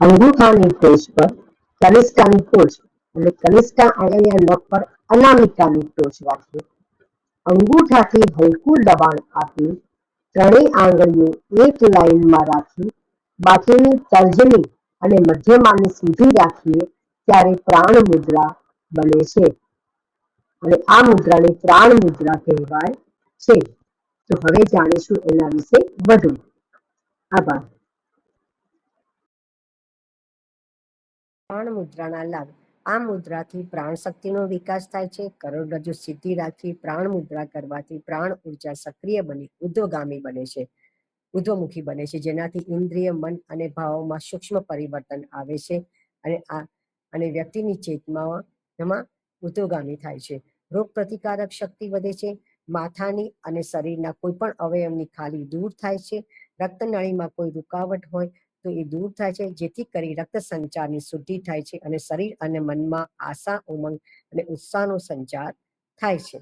અંગૂઠાની ટોચ પર કનિષ્ઠાની ટોચ અને કનિષ્ઠા આંગળીના નખ પર અનામિકાની ટોચ રાખીએ અંગૂઠાથી હલકું દબાણ આપી ત્રણેય આંગળીઓ એક લાઇનમાં રાખી બાકીની તર્જની અને મધ્યમાની સીધી રાખીએ ત્યારે પ્રાણ મુદ્રા બને છે અને આ મુદ્રાને પ્રાણ મુદ્રા કહેવાય છે તો હવે જાણીશું એના વિશે વધુ આભાર પ્રાણ મુદ્રાના લાભ. આ મુદ્રાથી પ્રાણ શક્તિનો વિકાસ થાય છે. કરોડરજ્જુ સિદ્ધિ રાખી પ્રાણ મુદ્રા કરવાથી પ્રાણ ઊર્જા સક્રિય બની ઉદ્વગામી બને છે. ઉદ્વમુખી બને છે. જેનાથી ઇન્દ્રિય, મન અને ભાવોમાં સૂક્ષ્મ પરિવર્તન આવે છે અને આ અને વ્યક્તિની ચેતનામાં ઉદ્વગામી થાય છે. રોગ પ્રતિકારક શક્તિ વધે છે. માથાની અને શરીરના કોઈ પણ અવયવની ખાલી દૂર થાય છે. રક્તનાળીમાં કોઈ રૂકાવટ હોય તો એ દૂર થાય છે, જેથી કરી રક્ત સંચારની શુદ્ધિ થાય છે અને શરીર અને મનમાં આશા, ઉમંગ અને ઉત્સાહનો સંચાર થાય છે.